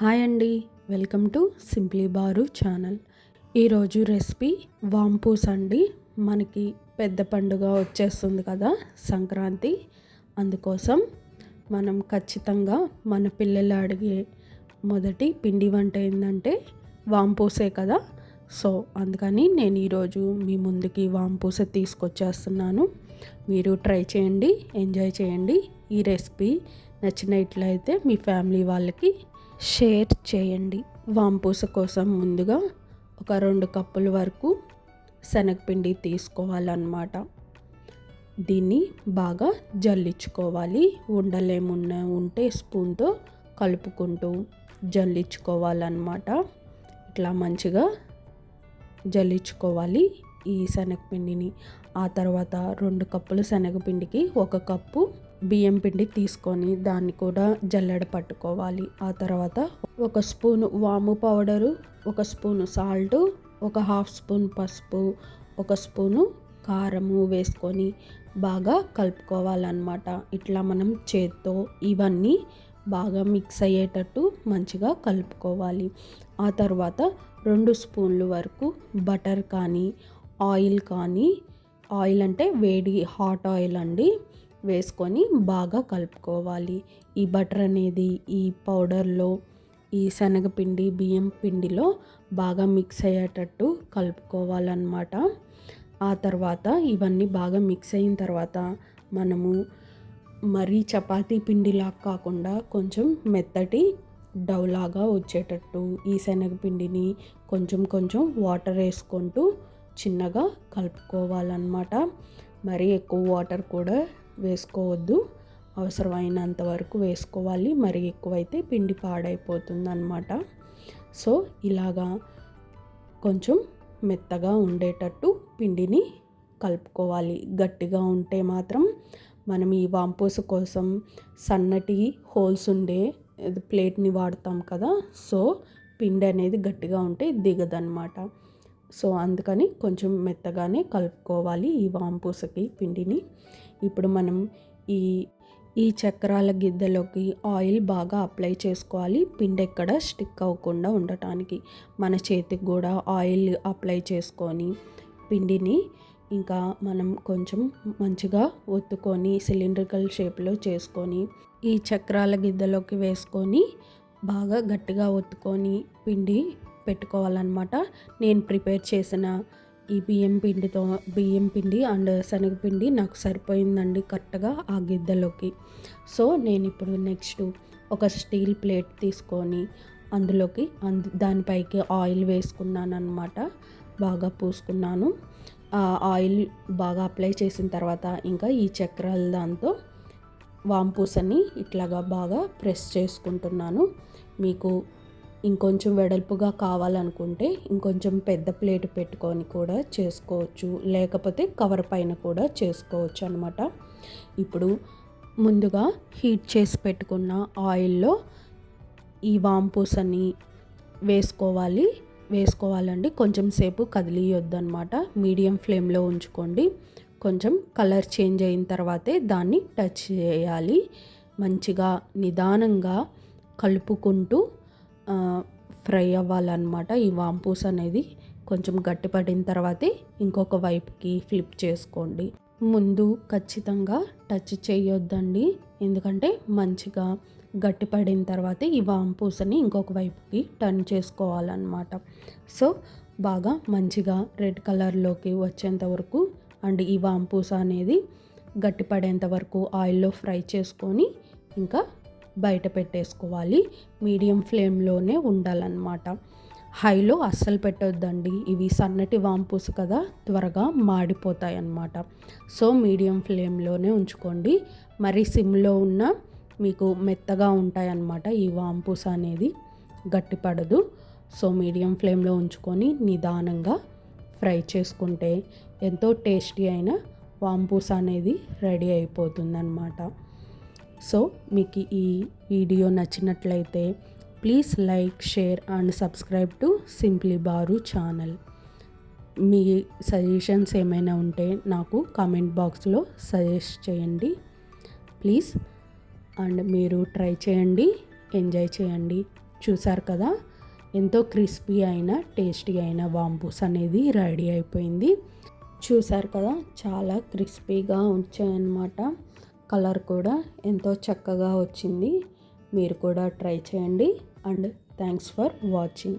Hi అండి. Welcome to simply bar channel. ఈరోజు recipe వాంపూస్ అండి మనకి పెద్ద పండుగ వచ్చేస్తుంది కదా సంక్రాంతి. అందుకోసం మనం ఖచ్చితంగా మన పిల్లలు అడిగే మొదటి పిండి వంట ఏంటంటే వాంపూసే కదా. సో అందుకని నేను ఈరోజు మీ ముందుకి వాంపూస తీసుకొచ్చేస్తున్నాను. మీరు ట్రై చేయండి ఎంజాయ్ చేయండి. ఈ రెసిపీ నచ్చినట్లయితే మీ ఫ్యామిలీ వాళ్ళకి షేర్ చేయండి. వాంపూస కోసం ముందుగా ఒక రెండు కప్పుల వరకు శనగపిండి తీసుకోవాలన్నమాట. దీన్ని బాగా జల్లించుకోవాలి. ఉండలేమున్నా ఉంటే స్పూన్తో కలుపుకుంటూ జల్లించుకోవాలన్నమాట. ఇట్లా మంచిగా జల్లించుకోవాలి ఈ శనగపిండిని. ఆ తర్వాత రెండు కప్పుల శనగపిండికి ఒక కప్పు బియ్యం పిండి తీసుకొని దాన్ని కూడా జల్లెడ పట్టుకోవాలి. ఆ తర్వాత ఒక స్పూన్ వాము పౌడరు ఒక స్పూను సాల్ట్ ఒక హాఫ్ స్పూన్ పసుపు ఒక స్పూను కారము వేసుకొని బాగా కలుపుకోవాలన్నమాట. ఇట్లా మనం చేత్తో ఇవన్నీ బాగా మిక్స్ అయ్యేటట్టు మంచిగా కలుపుకోవాలి. ఆ తర్వాత రెండు స్పూన్లు వరకు బటర్ కానీ ఆయిల్ కానీ ఆయిల్ అంటే వేడి హాట్ ఆయిల్ అండి. వేసుకొని బాగా కలుపుకోవాలి. ఈ బటర్ అనేది ఈ పౌడర్లో ఈ శనగపిండి బియ్యం పిండిలో బాగా మిక్స్ అయ్యేటట్టు కలుపుకోవాలన్నమాట. ఆ తర్వాత ఇవన్నీ బాగా మిక్స్ అయిన తర్వాత మనము మరీ చపాతీ పిండిలా కాకుండా కొంచెం మెత్తటి డౌలాగా వచ్చేటట్టు ఈ శనగపిండిని కొంచెం కొంచెం వాటర్ వేసుకుంటూ చిన్నగా కలుపుకోవాలన్నమాట. మరీ ఎక్కువ వాటర్ కూడా వేసుకోవద్దు. అవసరమైనంత వరకు వేసుకోవాలి. మరి ఎక్కువైతే పిండి పాడైపోతుంది అనమాట సో ఇలాగా కొంచెం మెత్తగా ఉండేటట్టు పిండిని కలుపుకోవాలి. గట్టిగా ఉంటే మాత్రం మనం ఈ వాంపూస కోసం సన్నటి హోల్స్ ఉండే ప్లేట్ని వాడతాం కదా. సో పిండి అనేది గట్టిగా ఉంటే దిగదనమాట సో అందుకని కొంచెం మెత్తగానే కలుపుకోవాలి ఈ వాంపూసకి పిండిని. ఇప్పుడు మనం ఈ ఈ చక్రాల గిద్దెలోకి ఆయిల్ బాగా అప్లై చేసుకోవాలి. పిండి ఎక్కడ స్టిక్ అవ్వకుండా ఉండటానికి. మన చేతికి కూడా ఆయిల్ అప్లై చేసుకొని పిండిని ఇంకా మనం కొంచెం మంచిగా ఒత్తుకొని సిలిండ్రికల్ షేప్లో చేసుకొని ఈ చక్రాల గిద్దలోకి వేసుకొని బాగా గట్టిగా ఒత్తుకొని పిండి పెట్టుకోవాలన్నమాట. నేను ప్రిపేర్ చేసిన ఈ బియ్యం పిండితో బియ్యం పిండి అండ్ శనగపిండి నాకు సరిపోయిందండి కరెక్ట్గా ఆ గిద్దలోకి. సో నేను ఇప్పుడు నెక్స్ట్ ఒక స్టీల్ ప్లేట్ తీసుకొని అందులోకి అందు దానిపైకి ఆయిల్ వేసుకున్నాను అనమాట బాగా పూసుకున్నాను. ఆ ఆయిల్ బాగా అప్లై చేసిన తర్వాత ఇంకా ఈ చక్రాల దాంతో వాంపూసని ఇట్లాగా బాగా ప్రెస్ చేసుకుంటున్నాను. మీకు ఇంకొంచెం వెడల్పుగా కావాలనుకుంటే ఇంకొంచెం పెద్ద ప్లేట్ పెట్టుకొని కూడా చేసుకోవచ్చు. లేకపోతే కవర్ పైన కూడా చేసుకోవచ్చు అనమాట ఇప్పుడు ముందుగా హీట్ చేసి పెట్టుకున్న ఆయిల్లో ఈ వాంపూసని వేసుకోవాలి. వేసుకోవాలండి. కొంచెం సేపు కదిలియొద్దనమాట మీడియం ఫ్లేమ్లో ఉంచుకోండి. కొంచెం కలర్ చేంజ్ అయిన తర్వాతే దాన్ని టచ్ చేయాలి. మంచిగా నిదానంగా కలుపుకుంటూ ఫ్రై అవ్వాలన్నమాట. ఈ వాంపూస్ అనేది కొంచెం గట్టిపడిన తర్వాతే ఇంకొక వైపుకి ఫ్లిప్ చేసుకోండి. ముందు ఖచ్చితంగా టచ్ చేయొద్దండి. ఎందుకంటే మంచిగా గట్టిపడిన తర్వాత ఈ వాంపూసని ఇంకొక వైపుకి టర్న్ చేసుకోవాలన్నమాట. సో బాగా మంచిగా రెడ్ కలర్లోకి వచ్చేంత వరకు అండ్ ఈ వాంపూస అనేది గట్టిపడేంత వరకు ఆయిల్లో ఫ్రై చేసుకొని ఇంకా బయట పెట్టేసుకోవాలి. మీడియం ఫ్లేమ్లోనే ఉండాలన్నమాట. హైలో అస్సలు పెట్టొద్దండి. ఇవి సన్నటి వాంపూస్ కదా త్వరగా మాడిపోతాయి అన్నమాట సో మీడియం ఫ్లేమ్లోనే ఉంచుకోండి. మరి సిమ్లో ఉన్న మీకు మెత్తగా ఉంటాయి అన్నమాట ఈ వాంపూస్ అనేది. గట్టిపడదు. సో మీడియం ఫ్లేమ్లో ఉంచుకొని నిదానంగా ఫ్రై చేసుకుంటే ఎంతో టేస్టీ అయిన వాంపూస్ అనేది రెడీ అయిపోతుందన్నమాట. సో మీకు ఈ వీడియో నచ్చినట్లయితే please like share and subscribe to simply bar channel. మీ సజెషన్స్ ఏమైనా ఉంటే నాకు కామెంట్ బాక్స్లో సజెస్ట్ చేయండి. ప్లీజ్. అండ్ మీరు ట్రై చేయండి ఎంజాయ్ చేయండి. చూసారు కదా ఎంతో క్రిస్పీ అయిన టేస్టీ అయిన వాంబూస్ అనేది రెడీ అయిపోయింది. చూసారు కదా చాలా క్రిస్పీగా వచ్చాయన్నమాట. కలర్ కూడా ఎంతో చక్కగా వచ్చింది. మీరు కూడా ట్రై చేయండి. And thanks for watching.